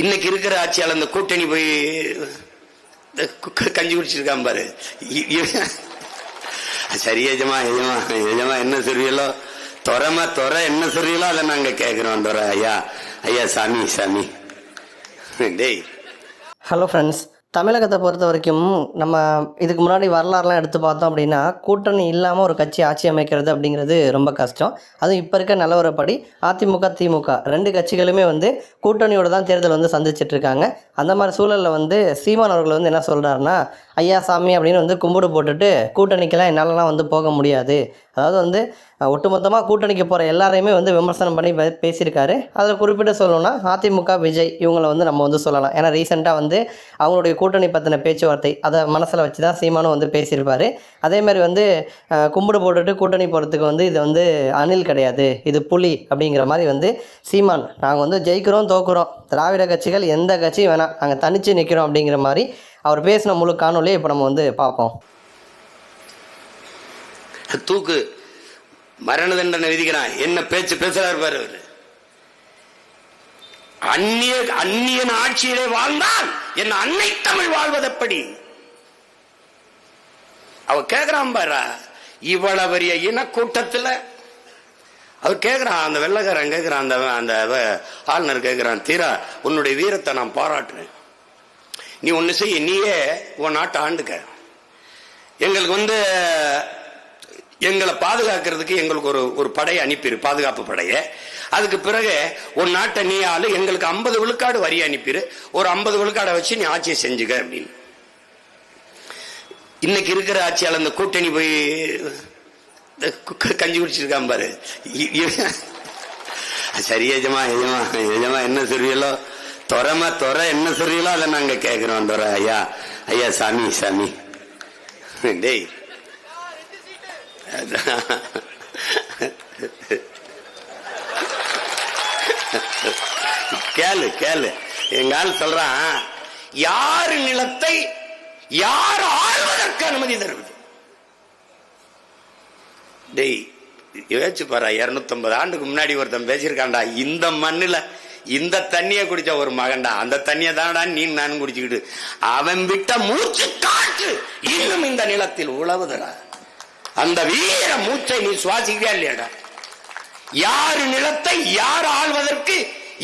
இன்னைக்கு இருக்கிற ஆட்சியாளர் அந்த கூட்டணி போய் இந்த கஞ்சி குடிச்சிருக்கான் பாரு. சரி எஜமா எஜமா எஜமா என்ன சொல்றீங்களோ? துறமா துற என்ன சொல்றீங்களோ அதை நாங்க கேட்கிறோம் துறை. ஐயா ஐயா சாமி சாமி. டேய். ஹலோ ஃப்ரெண்ட்ஸ் தமிழகத்தை பொறுத்த வரைக்கும் நம்ம இதுக்கு முன்னாடி வரலாறுலாம் எடுத்து பார்த்தோம் அப்படின்னா கூட்டணி இல்லாமல் ஒரு கட்சி ஆட்சி அமைக்கிறது அப்படிங்கிறது ரொம்ப கஷ்டம். அதுவும் இப்போ இருக்க நிலவரப்படி அதிமுக திமுக ரெண்டு கட்சிகளுமே வந்து கூட்டணியோட தான் தேர்தல் வந்து சந்திச்சிட்டு இருக்காங்க. அந்த மாதிரி சூழலில் வந்து சீமான் அவர்கள் வந்து என்ன சொல்கிறாருன்னா ஐயா சாமி அப்படின்னு வந்து கும்பிடு போட்டுட்டு கூட்டணிக்கெல்லாம் என்னாலலாம் வந்து போக முடியாது. அதாவது வந்து ஒட்டுமொத்தமாக கூட்டணிக்கு போகிற எல்லாரையுமே வந்து விமர்சனம் பண்ணி பேசியிருக்காரு. அதில் குறிப்பிட்டு சொல்லணும்னா அதிமுக விஜய் இவங்களை வந்து நம்ம வந்து சொல்லலாம். ஏன்னா ரீசெண்டாக வந்து அவங்களுடைய கூட்டணி பற்றின பேச்சுவார்த்தை அதை மனசில் வச்சு தான் சீமானும் வந்து பேசியிருப்பார். அதேமாதிரி வந்து கும்பிடு போட்டுட்டு கூட்டணி போகிறதுக்கு வந்து இது வந்து அணில் கிடையாது. இது புலி அப்படிங்கிற மாதிரி வந்து சீமான் நாங்கள் வந்து ஜெயிக்கிறோம் தோக்குறோம். திராவிட கட்சிகள் எந்த கட்சியும் வேணாம். நாங்கள் தனித்து நிற்கிறோம் அப்படிங்கிற மாதிரி அவர் பேசின முழு காணொலியை இப்போ நம்ம வந்து பார்ப்போம். தூக்கு மரண தண்டனை விதிக்கிறான். என்ன பேச்சு பேசுறாரு பாரு அவர். அந்நிய அந்நியன் ஆட்சியிலே வாழ்ந்தால் என் அன்னை தமிழ் வாழ்வதெப்படி? அவ கேக்குறான் பாரா. இவ்வளவு பெரிய இனக்கூட்டத்துல அவர் கேட்குறான் அந்த வெள்ளக்காரன் கேட்கிறான் அந்த அந்த ஆளுநர் கேட்குறான் தீரா உன்னுடைய வீரத்தை நான் பாராட்டுறேன். நீ ஒண்ணு செய்ய நீயே உன் நாட்டை ஆண்டுக்க. எங்களுக்கு வந்து எங்களை பாதுகாக்கிறதுக்கு எங்களுக்கு ஒரு ஒரு படையை அனுப்பிடு பாதுகாப்பு படையை. அதுக்கு பிறகு ஒரு நாட்டை நீ ஆளு எங்களுக்கு ஐம்பது விழுக்காடு வரி அனுப்பிடு ஒரு ஐம்பது விழுக்காடை வச்சு நீ ஆட்சியை செஞ்சுக்க அப்படின்னு. இன்னைக்கு இருக்கிற ஆட்சியாளர் அந்த கூட்டணி போய் இந்த கு- கஞ்சி குடிச்சிருக்கான் பாரு. இ- சரி எஜமா எஜமா எஜமா என்ன சொல்றீங்களோ துறமா துற என்ன சொல்றீங்களோ அதை நாங்கள் கேட்குறோம் துறை. ஐயா ஐயா சாமி சாமி. டேய் கேளு கேளு. எங்க ஆள் சொல்றான் யாரு நிலத்தை யார் ஆழ்வதற்கு அனுமதி தருவது? டேய் யோசிச்சு பாரு இருநூத்தம்பது ஆண்டுக்கு முன்னாடி ஒருத்தன் பேசியிருக்கான்டா. இந்த மண்ணுல இந்த தண்ணியை குடிச்ச ஒரு மகன்டா. அந்த தண்ணியை தானடா நீ நானும் குடிச்சுக்கிட்டு. அவன் விட்ட மூச்சு காற்று இன்னும் இந்த நிலத்தில் உழவுதடா. அந்த வீர மூச்சை நீ சுவாசிக்கிறா இல்லையாடா? யாரு நிலத்தை யார் ஆள்வதற்கு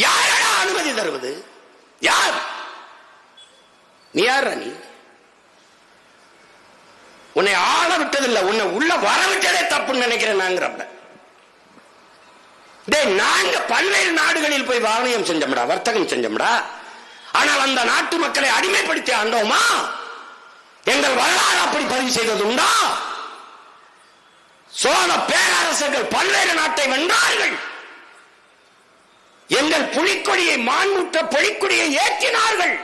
யாரடா அனுமதி தருவது? யார்? நீ யார் நீ? உன்னை ஆள விட்டதில்லை உன்னை உள்ள வர விட்டதே தப்புன்னு நினைக்கிறேன் நாங்கிறப்ப. டேய் நாங்க பல்வேறு நாடுகளில் போய் வாணியம் செஞ்சோம்டா வர்த்தகம் செஞ்சோம்டா. ஆனால் அந்த நாட்டு மக்களை அடிமைப்படுத்தி ஆண்டோமா? எங்கள் வரலாறு அப்படி பதிவு செய்தது உண்டா சோழ பேரரசர்கள் பல்வேறு நாட்டை வென்றார்கள். எங்கள் புலிக்கொடியை மான்முற்ற பொழிக்கொடியை ஏற்றினார்கள்.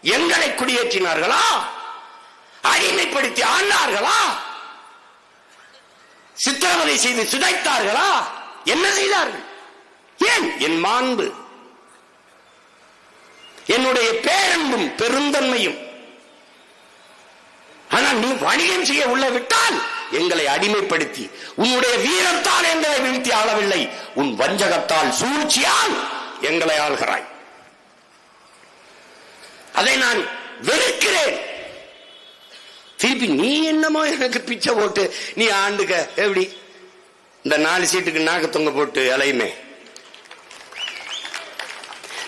எங்களை குடியேற்றினார்களா? அடிமைப்படுத்தி ஆண்டார்களா? சித்திரவதை செய்து சிதைத்தார்களா? என்ன செய்தார்கள்? ஏன் என் மாண்பு? என்னுடைய பேரன்பும் பெருந்தன்மையும். ஆனால் நீ வணிகம் செய்ய உள்ள விட்டால் எங்களை அடிமைப்படுத்தி உன்னுடைய வீரத்தால் எங்களை வீழ்த்தி ஆளவில்லை. உன் வஞ்சகத்தால் சூழ்ச்சியால் எங்களை ஆள்கிறாய். அதை நான் வெறுக்கிறேன். திருப்பி நீ என்னமோ எனக்கு பிச்சை போட்டு நீ ஆண்டுக்க எப்படி? இந்த நாலு சீட்டுக்கு நாக்கு தொங்க போட்டு அலையுமே.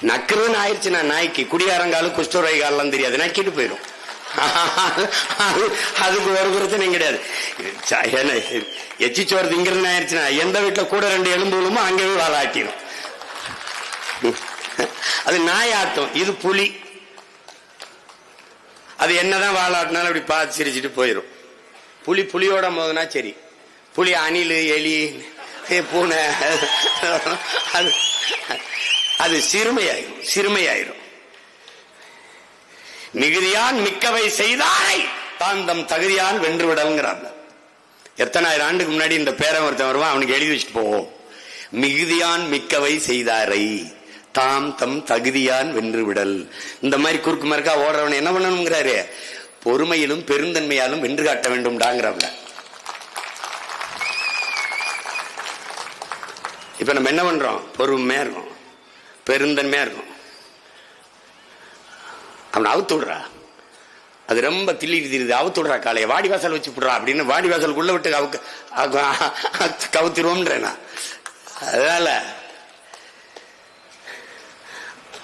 நக்குறதுன்னு நான் நாய்க்கு குடியாரங்காலும் குஷ்டரோகி காலெல்லாம் தெரியாது. நக்கிட்டு போயிடும். அதுக்கு ஒரு பிரச்சனையும் கிடையாது. என்ன எச்சி சோறு திங்கிறதுன்னு ஆயிடுச்சுன்னா எந்த வீட்டில் கூட ரெண்டு எலும்பு விழுமோ அங்கேயே வாழாட்டிடும் அது நாய் ஆட்டம் இது புலி. அது என்னதான் வாழாட்டினாலும் அப்படி பார்த்து சிரிச்சிட்டு போயிடும் புலி புலியோட மோதுனா சரி. புலி அணில் எலி பூனை. அது அது சிறுமையாயிரும் சிறுமையாயிரும். மிகுதியான் மிக்கவை செய்தாரை. தான் தம் தகுதியால் வென்று விடல்ங்கிறாங்க எத்தனாயிரம் ஆண்டுக்கு முன்னாடி இந்த பேரன் ஒருத்தன் வருவான் அவனுக்கு எழுதி வச்சுட்டு போவோம். மிகுதியான் மிக்கவை செய்தாரை. தாம் தம் தகுதியான் வென்று விடல் இந்த மாதிரி குறுக்கு மறுக்கா ஓடுறவன் என்ன பண்ணணுங்கிறாரு? பொறுமையிலும் பெருந்தன்மையாலும் வென்று காட்ட வேண்டும்டாங்கிறவங்க. இப்ப நம்ம என்ன பண்றோம்? பொறுமையா இருக்கும். பெருந்தன்மையா இருக்கும். அவனை அவுத்து விடுறா. அது ரொம்ப தில்லி திரிது அவுத்து விடுறா காலையை. வாடி வாசல் வச்சு விடுறா அப்படின்னு வாடி வாசலுக்குள்ள விட்டு அவுக்கு கவுத்திருவோம்ன்றேனா நான். அதனால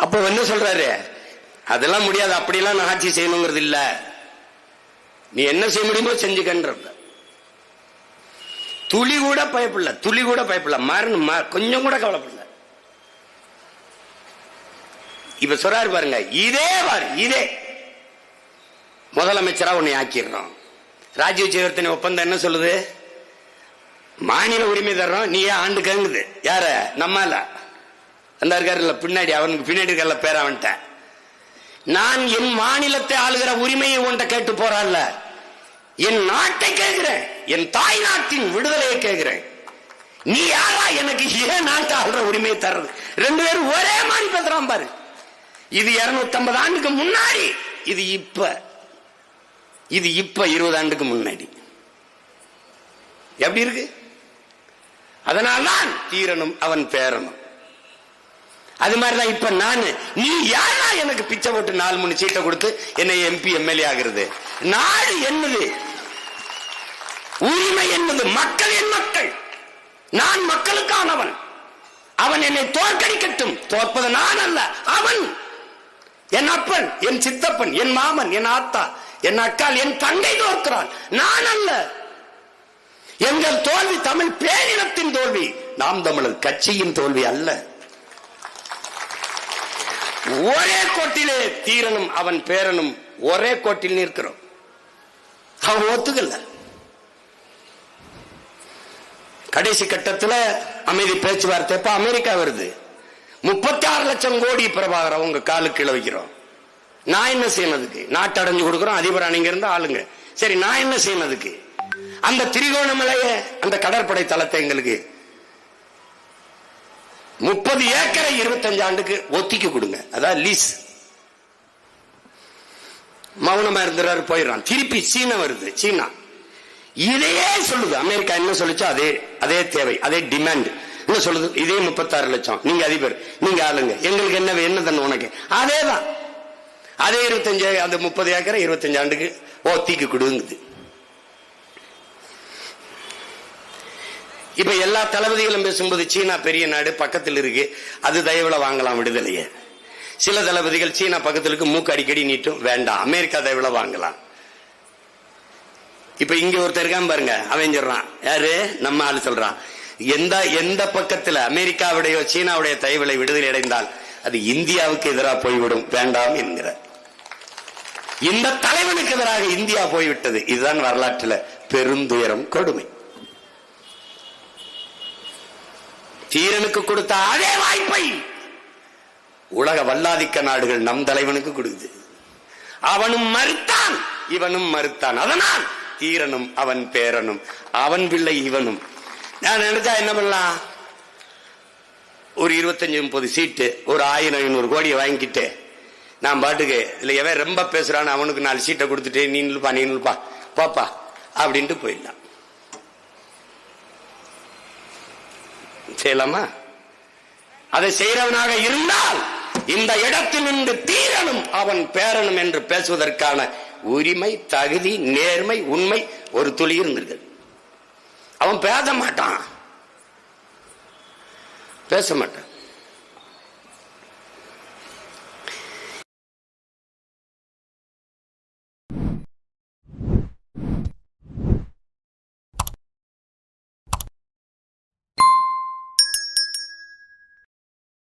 அப்ப என்ன சொல்றாரு? அதெல்லாம் முடியாது. அப்படியெல்லாம் நான் ஆட்சி செய்யணுங்கிறது இல்ல. நீ என்ன செய்ய முடியுமோ செஞ்சுக்கன்ற துளி கூட பயப்படல துளி கூட பயப்படல மாறணும் கொஞ்சம் கூட கவலைப்படல. இப்ப சொல்றாரு பாருங்க இதே பாரு இதே. முதலமைச்சரா உன்னை ஆக்கிடுறோம். ராஜீவ் ஜெயவர்த்தனை ஒப்பந்தம் என்ன சொல்லுது? மாநில உரிமை தர்றோம் நீ ஏன் ஆண்டு கேங்குது? யார? நம்மால. அந்த இருக்காருல்ல பின்னாடி அவனுக்கு பின்னாடி இருக்கல பேர் அவன்ட்ட நான் என் மாநிலத்தை ஆளுகிற உரிமையை உன்ட்ட கேட்டு போறான்ல. என் நாட்டை கேட்கிறேன் என் தாய் நாட்டின் விடுதலையை கேட்கிறேன். நீ யாரா? எனக்கு ஏன் நாட்டை ஆளுற உரிமையை தர்றது? ரெண்டு பேரும் ஒரே மாதிரி பேசுறான் பாரு. இது 250 ஆண்டுக்கு முன்னாடி. இது இப்ப. இது இப்ப இருபது ஆண்டுக்கு முன்னாடி. எப்படி இருக்கு? அதனால்தான் தீரனும் அவன் பேரனும். அது மாதிரிதான் இப்ப நான். நீ யாரா எனக்கு பிச்சை போட்டு நாலு மூணு சீட்டை கொடுத்து என்னை எம்பி எம்எல்ஏ ஆகிறது நாடு என்னது? உரிமை என்பது மக்கள் என் மக்கள். நான் மக்களுக்கானவன். அவன் என்னை தோற்கடிக்கட்டும். தோற்பது நான் அல்ல அவன். என் அப்பன் என் சித்தப்பன் என் மாமன் என் ஆத்தா என் அக்கால் என் தங்கை தோற்கிறான் நான் அல்ல. எங்கள் தோல்வி தமிழ் பேரினத்தின் தோல்வி. நாம் தமிழர் கட்சியின் தோல்வி அல்ல. ஒரே கோட்டிலே தீரனும் அவன் பேரனும் ஒரே கோட்டில் நிற்கிறோம். அவன் ஒத்துக்கல. கடைசி கட்டத்தில் அமைதி பேச்சுவார்த்தை இப்ப அமெரிக்கா வருது. முப்பத்தி ஆறு லட்சம் கோடி பிரபாகரம் உங்க காலுக்கு கீழே வைக்கிறோம். நான் என்ன செய்யறதுக்கு? நாட்டு அடைஞ்சு கொடுக்குறோம் அதிபர் அணிங்க இருந்தா ஆளுங்க. சரி நான் என்ன செய்யறதுக்கு? அந்த திரிகோணமலைய அந்த கடற்படை தளத்தை எங்களுக்கு முப்பது ஏக்கரை இருபத்தஞ்சு ஆண்டுக்கு ஒத்திக்கு கொடுங்க. அதான் லீஸ் மௌனமா இருந்துறாரு போயிடுறான். திருப்பி சீனா வருது சீனா. இதையே சொல்லுது. அமெரிக்கா என்ன சொல்லுச்சோ அதே அதே தேவை அதே டிமாண்ட் என்ன சொல்றது? இதே முப்பத்தாறு லட்சம். நீங்க அதிபர். நீங்க ஆளுங்க. எங்களுக்கு என்ன என்ன தண்ணு உனக்கு? அதேதான். அதே இருபத்தஞ்சு அந்த முப்பது ஏக்கரை இருபத்தஞ்சு ஆண்டுக்கு ஓ தீக்கு கொடுங்குது. இப்ப எல்லா தளபதிகளும் பேசும்போது சீனா பெரிய நாடு பக்கத்தில் இருக்கு. அது தயவுல வாங்கலாம் விடுதலையே. சில தளபதிகள் சீனா பக்கத்துல இருக்கு மூக்கு அடிக்கடி நீட்டும். வேண்டாம். அமெரிக்கா தயவுல வாங்கலாம். இப்ப இங்க ஒருத்தர் இருக்கான் பாருங்க. அவன் சொல்றான். யாரு? நம்ம ஆளு சொல்றான். எந்த எந்த பக்கத்துல? அமெரிக்காவுடைய சீனாவுடைய தயவுகளை விடுதலை அடைந்தால் அது இந்தியாவுக்கு எதிராக போய்விடும். வேண்டாம் என்கிற. இந்த தலைவனுக்கு எதிராக இந்தியா போய்விட்டது. இதுதான் வரலாற்றுல பெருந்துயரம் கொடுமை. தீரனுக்கு கொடுத்த அதே வாய்ப்பை உலக வல்லாதிக்க நாடுகள் நம் தலைவனுக்கு கொடுக்குது. அவனும் மறுத்தான் இவனும் மறுத்தான். அதனால் தீரனும் அவன் பேரனும் அவன் பிள்ளை இவனும் நான் நினைச்சா என்ன பண்ணலாம்? ஒரு இருபத்தஞ்சு முப்பது சீட்டு ஒரு ஆயிரம் ஐநூறு கோடியை வாங்கிக்கிட்டு நான் பாட்டுக்கு இல்லை எவன் ரொம்ப பேசுறான்னு அவனுக்கு நாலு சீட்டை கொடுத்துட்டு நீ நில்லுப்பா நீ நில்லுப்பா போப்பா அப்படின்ட்டு போயிடலாம். செய்யலாமா? அதை செய்கிறவனாக இருந்தால் இந்த இடத்தில் நின்று தீரனும் அவன் பேரனும் என்று பேசுவதற்கான உரிமை தகுதி நேர்மை உண்மை ஒரு துளி இருந்திருக்கிறது. அவன் பேச மாட்டான். பேச மாட்டான்.